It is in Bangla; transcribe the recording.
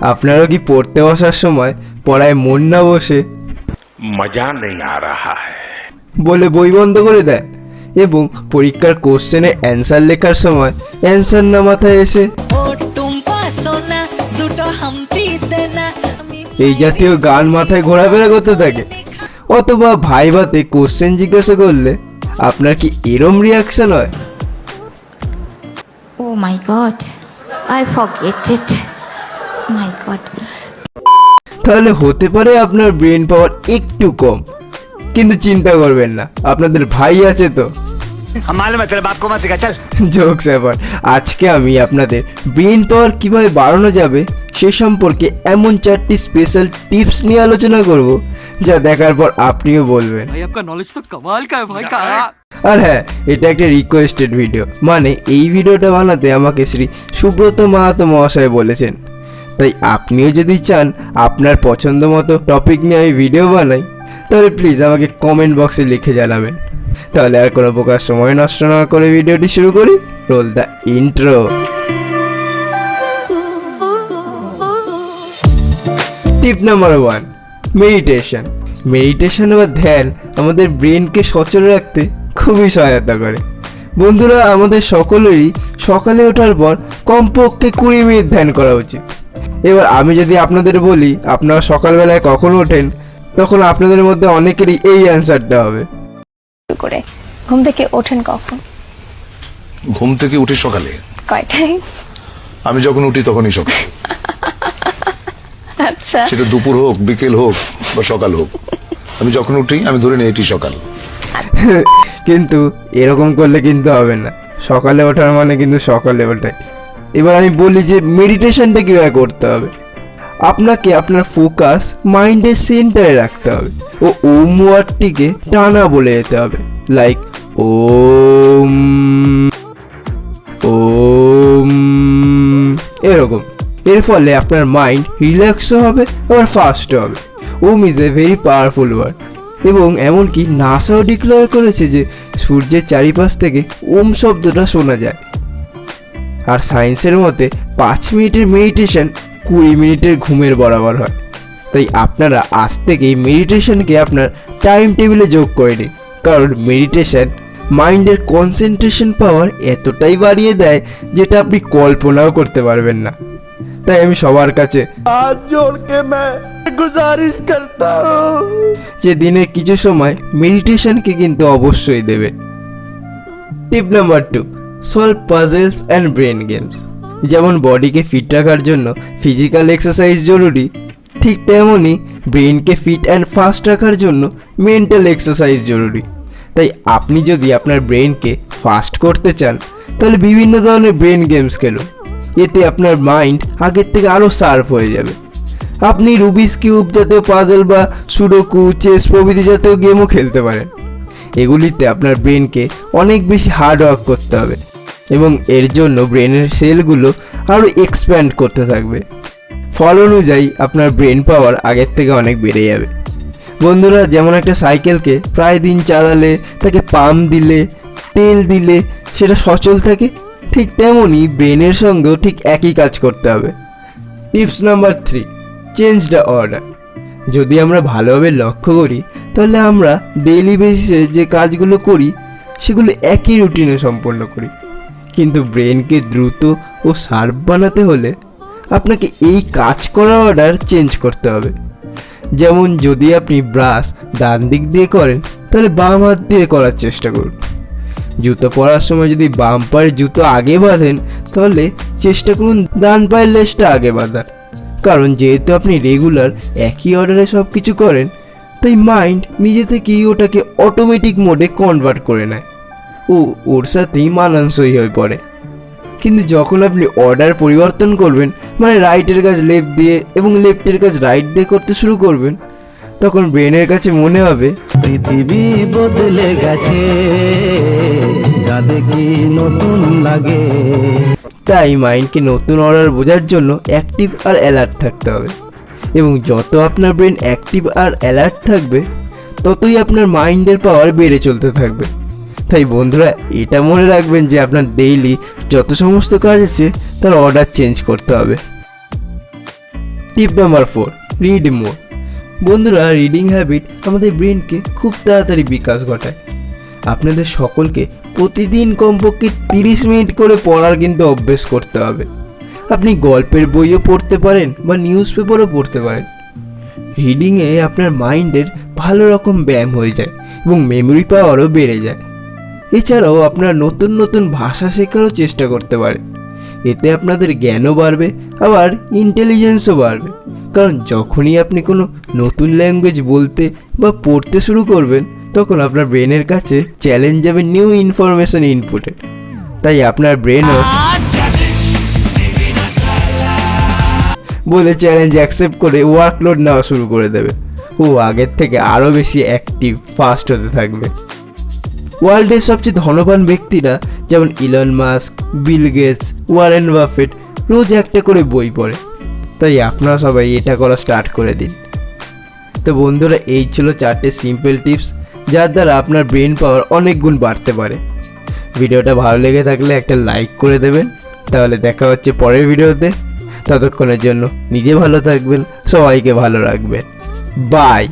আপনারা কি পড়তে বসার সময় পড়ায় মন না বসে? মজা নেই আ রাহা বলে বই বন্ধ করে দেয় এবং পরীক্ষার কোশ্চেনে অ্যান্সার লেখার সময় অ্যান্সার না মাথায় এসে এই জাতীয় গান মাথায় ঘোরাফেরা করতে থাকে। অথবা ভাইভাতে কোশ্চেন জিজ্ঞাসা করলে আপনার কি এরম রিয়াকশন হয়? ও my god I forget it my god তাহলে হতে পারে আপনার ব্রেন পাওয়ার একটু কম। কিন্তু চিন্তা করবেন না আপনাদের ভাই আছে তো। আজকে আমি আপনাদের ব্রেন পাওয়ার কীভাবে বাড়ানো যাবে সে সম্পর্কে এমন চারটি স্পেশাল টিপস নিয়ে আলোচনা করব যা দেখার পর আপনিও বলবেন। আর হ্যাঁ এটা একটা রিকোয়েস্টেড ভিডিও মানে এই ভিডিওটা বানাতে আমাকে শ্রী সুব্রত মাহাতো মহাশয় বলেছেন। তাই আপনিও যদি চান আপনার পছন্দ মতো টপিক নিয়ে আমি ভিডিও বানাই, তাহলে প্লিজ আমাকে কমেন্ট বক্সে লিখে জানাবেন। তাহলে আর কোনো প্রকার সময় নষ্ট না করে ভিডিওটি শুরু করি। Roll the intro tip number one meditation meditation বা ধ্যান আমাদের ব্রেনকে সচল রাখতে খুবই সহায়তা করে। বন্ধুরা, আমাদের সকলেরই সকালে ওঠার পর কমপক্ষে কুড়ি মিনিট ধ্যান করা উচিত। এবার আমি যদি আপনাদের বলি আপনারা সকালবেলায় কখন ওঠেন তখন আপনাদের মধ্যে অনেকেরই এই অ্যান্সারটা হবে। করে। ঘুম থেকে ওঠেন কখন? ঘুম থেকে উঠি সকালে। কয়টায়? আমি যখন উঠি তখনই সকাল। আচ্ছা। সেটা দুপুর হোক বিকেল হোক বা সকাল হোক। আমি যখন উঠি আমি ধরে নিই এটি সকাল। কিন্তু এরকম করলে কিন্তু হবে না। সকালে ওঠার মানে কিন্তু সকালে ওঠাই। এবার আমি বলি যে মেডিটেশনটা কীভাবে করতে হবে? আপনাকে আপনার ফোকাস মাইন্ডের সেন্টারে রাখতে হবে ও ওম ওয়ার্ডটিকে টানা বলে যেতে হবে। লাইক ওম ওম, এরকম। এর ফলে আপনার মাইন্ড রিল্যাক্সও হবে, আবার ফাস্টও হবে। Om is a very powerful word এবং এমনকি নাসাও ডিক্লেয়ার করেছে যে সূর্যের চারিপাশ থেকে ওম শব্দটা শোনা যায়। আর সায়েন্সের মতে পাঁচ মিনিটের মেডিটেশন কুড়ি মিনিটের ঘুমের বরাবর হয়। তাই আপনারা আজ থেকেই মেডিটেশনকে আপনার টাইম টেবিলে যোগ করে নিন। কারণ মেডিটেশন মাইন্ডের কনসেন্ট্রেশন পাওয়ার এতটাই বাড়িয়ে দেয় যেটা আপনি কল্পনাও করতে পারবেন না। তাই আমি সবার কাছে যে দিনের কিছু সময় মেডিটেশনকে কিন্তু অবশ্যই দেবে। Tip number two solve puzzles and brain games যেমন বডিকে ফিট রাখার জন্য ফিজিক্যাল এক্সারসাইজ জরুরি, ঠিক তেমনই ব্রেনকে ফিট অ্যান্ড ফাস্ট রাখার জন্য মেন্টাল এক্সারসাইজ জরুরি। তাই আপনি যদি আপনার ব্রেনকে ফাস্ট করতে চান, তাহলে বিভিন্ন ধরনের ব্রেন গেমস খেলুন। এতে আপনার মাইন্ড আগের থেকে আরও শার্প হয়ে যাবে। আপনি রুবিস কিউব জাতীয় পাজেল বা সুডোকু চেস প্রভৃতি জাতীয় গেমও খেলতে পারেন। এগুলিতে আপনার ব্রেনকে অনেক বেশি হার্ড ওয়ার্ক করতে হবে। এবং এর জন্য ব্রেনের সেলগুলো আরও এক্সপ্যান্ড করতে থাকবে। ফল অনুযায়ী আপনার ব্রেন পাওয়ার আগের থেকে অনেক বেড়ে যাবে। বন্ধুরা, যেমন একটা সাইকেলকে প্রায় দিন চালালে, তাকে পাম্প দিলে, তেল দিলে, সেটা সচল থাকে, ঠিক তেমনই ব্রেনের সঙ্গেও ঠিক একই কাজ করতে হবে। Tips number three, change the order. যদি আমরা ভালোভাবে লক্ষ্য করি, তাহলে আমরা ডেইলি বেসিসে যে কাজগুলো করি, সেগুলো একই রুটিনে সম্পন্ন করি। কিন্তু ব্রেনকে দ্রুত ও শার্প বানাতে হলে আপনাকে এই কাজ করার অর্ডার চেঞ্জ করতে হবে। যেমন যদি আপনি ব্রাশ ডান দিক দিয়ে করেন, তাহলে বাম হাত দিয়ে করার চেষ্টা করুন। জুতো পরার সময় যদি বাম পায়ের জুতো আগে বাঁধেন, তাহলে চেষ্টা করুন ডান পায়ের লেসটা আগে বাঁধার। কারণ যেহেতু আপনি রেগুলার একই অর্ডারে সব কিছু করেন, তাই মাইন্ড নিজে থেকেই ওটাকে অটোমেটিক মোডে কনভার্ট করে নেয়। ও ওর সাথেই মানানসই হয়ে পড়ে। কিন্তু যখন আপনি অর্ডার পরিবর্তন করবেন মানে রাইটের কাজ লেফট দিয়ে এবং লেফটের কাজ রাইট দিয়ে করতে শুরু করবেন তখন ব্রেনের কাছে মনে হবে পৃথিবী বদলে গেছে যা দেখি নতুন লাগে। তাই মাইন্ডকে নতুন অর্ডার বোঝার জন্য অ্যাক্টিভ আর অ্যালার্ট থাকতে হবে। এবং যত আপনার ব্রেন অ্যাক্টিভ আর অ্যালার্ট থাকবে ততই আপনার মাইন্ডের পাওয়ার বেড়ে চলতে থাকবে। তাই বন্ধুরা, এটা মনে রাখবেন যে আপনার ডেইলি যত সমস্ত কাজ আছে, তার অর্ডার চেঞ্জ করতে হবে। Tip number four read more বন্ধুরা রিডিং হ্যাবিট আমাদের ব্রেনকে খুব তাড়াতাড়ি বিকাশ ঘটায়। আপনাদের সকলকে প্রতিদিন কমপক্ষে তিরিশ মিনিট করে পড়ার কিন্তু অভ্যেস করতে হবে। আপনি গল্পের বইও পড়তে পারেন বা নিউজ পেপারও পড়তে পারেন। রিডিংয়ে আপনার মাইন্ডের ভালো রকম ব্যায়াম হয়ে যায় এবং মেমোরি পাওয়ারও বেড়ে যায়। এছাড়াও আপনারা নতুন নতুন ভাষা শেখারও চেষ্টা করতে পারেন। এতে আপনাদের জ্ঞানও বাড়বে, আবার ইন্টেলিজেন্সও বাড়বে। কারণ যখনই আপনি কোনো নতুন ল্যাঙ্গুয়েজ বলতে বা পড়তে শুরু করবেন, তখন আপনার ব্রেনের কাছে চ্যালেঞ্জ যাবে নিউ ইনফরমেশন ইনপুটের তাই আপনার ব্রেনও বলে চ্যালেঞ্জ অ্যাকসেপ্ট করে ওয়ার্কলোড নেওয়া শুরু করে দেবে। ও আগের থেকে আরও বেশি অ্যাক্টিভ ফাস্ট হতে থাকবে। ওয়ার্ল্ডের সবচেয়ে ধনবান ব্যক্তিরা যেমন Elon Musk Bill Gates Warren Buffett রোজ একটা করে বই পড়ে। তাই আপনারা সবাই এটা করা স্টার্ট করে দিন। তো বন্ধুরা, এই ছিল চারটে সিম্পল টিপস যার দ্বারা আপনার ব্রেন পাওয়ার অনেক গুণ বাড়তে পারে। ভিডিওটা ভালো লেগে থাকলে একটা লাইক করে দেবেন। তাহলে দেখা হচ্ছে পরের ভিডিওতে। ততক্ষণের জন্য নিজে ভালো থাকবেন, সবাইকে ভালো রাখবেন। বাই